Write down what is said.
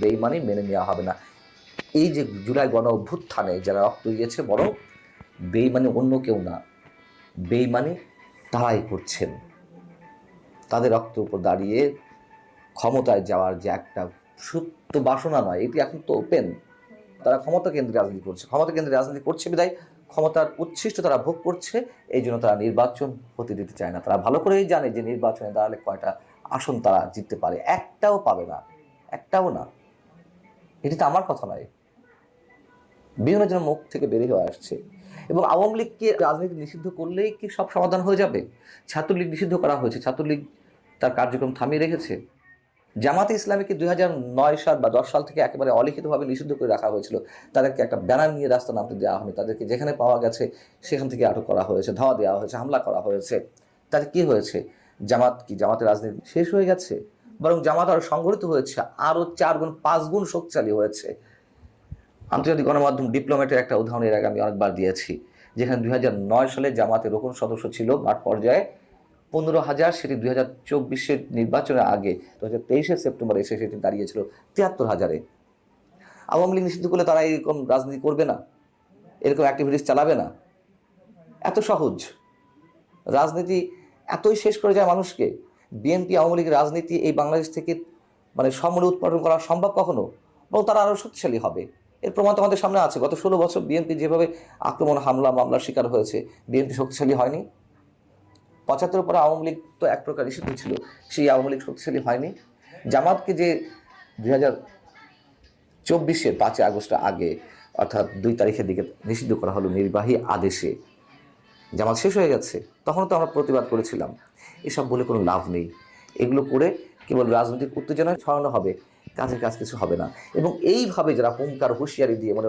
বেইমানি মেনে নেওয়া হবে না। এই যে জুলাই গণ অভ্যুত্থানে যারা রক্ত দিয়েছে বরং বেইমানি অন্য কেউ না, বেইমানি তারাই করছেন। তাদের রক্তের উপর দাঁড়িয়ে ক্ষমতায় যাওয়ার যে একটা সুপ্ত বাসনা নয়, এটি এখন তো ওপেন তারা ক্ষমতা কেন্দ্রে রাজনীতি করছে। ক্ষমতা কেন্দ্রে রাজনীতি করছে বিদায় ক্ষমতার উচ্ছিষ্ট তারা ভোগ করছে এই জন্য তারা নির্বাচন হতে দিতে চায় না। তারা ভালো করেই জানে যে নির্বাচনে দাঁড়ালে কয়টা আসন তারা জিততে পারে, একটাও পাবে না। একটাও না। এটি তো আমার কথা নয়। বিভিন্ন জনের মুখ থেকে বেরিয়ে হয়ে আসছে। এবং আওয়ামী লীগকে রাজনীতি নিষিদ্ধ করলেই কি সব সমাধান হয়ে যাবে? ছাত্রলীগ নিষিদ্ধ করা হয়েছে। ছাত্রলীগ তার কার্যক্রম থামিয়ে রেখেছে। জামাতে ইসলামীকে দুই হাজার নয় সাল বা দশ সাল থেকে একেবারে অলিখিতভাবে নিষিদ্ধ করে রাখা হয়েছিল। তাদেরকে একটা ব্যানার নিয়ে রাস্তা নামতে দেওয়া হয়নি। তাদেরকে যেখানে পাওয়া গেছে সেখান থেকে আটক করা হয়েছে, ধাওয়া দেওয়া হয়েছে, হামলা করা হয়েছে। তাতে কি হয়েছে? জামাত কি জামাতের রাজনীতি শেষ হয়ে গেছে? বরং জামাত আরও সংগঠিত হয়েছে, আরও চার গুণ, পাঁচ গুণ শক্তিশালী হয়েছে। আন্তর্জাতিক গণমাধ্যম ডিপ্লোমেটের একটা উদাহরণ এর আগে আমি অনেকবার দিয়েছি, যেখানে দুই হাজার নয় সালে জামাতের রোকন সদস্য ছিল মাঠ পর্যায়ে। পনেরো হাজার সেটি দুই হাজার চব্বিশের নির্বাচনের আগে দু হাজার তেইশের সেপ্টেম্বর এসে সেটি দাঁড়িয়েছিল তিয়াত্তর হাজারে। আওয়ামী লীগ নিষিদ্ধ করলে তারা এরকম রাজনীতি করবে না, এরকম অ্যাক্টিভিটিস চালাবে না। এত সহজ। রাজনীতি এতই শেষ করে যায় মানুষকে বিএনপি, আওয়ামী লীগের রাজনীতি এই বাংলাদেশ থেকে মানে সমূলে উৎপাদন করা সম্ভব কখনো? এবং তারা আরও শক্তিশালী হবে? এর প্রমাণ তো আমাদের সামনে আছে। গত ষোলো বছর বিএনপি যেভাবে আক্রমণ, হামলা, মামলার শিকার হয়েছে, বিএনপি শক্তিশালী হয়নি? পঁচাত্তর পরে আওয়ামী লীগ তো এক প্রকার নিষিদ্ধ ছিল, সেই আওয়ামী লীগ শক্তিশালী হয়নি। জামাতকে যে দুই হাজার চব্বিশের পাঁচই আগস্টের আগে, অর্থাৎ দুই তারিখের দিকে নিষিদ্ধ করা হলো নির্বাহী আদেশে জামাত শেষ হয়ে গেছে তখন তো আমরা প্রতিবাদ করেছিলাম। এসব বলে কোনো লাভ নেই। এগুলো করে কেবল রাজনৈতিক উত্তেজনা ছড়ানো হবে, কাজের কাজ কিছু হবে না। এবং এইভাবে যারা হুঙ্কার, হুঁশিয়ারি দিয়ে মানে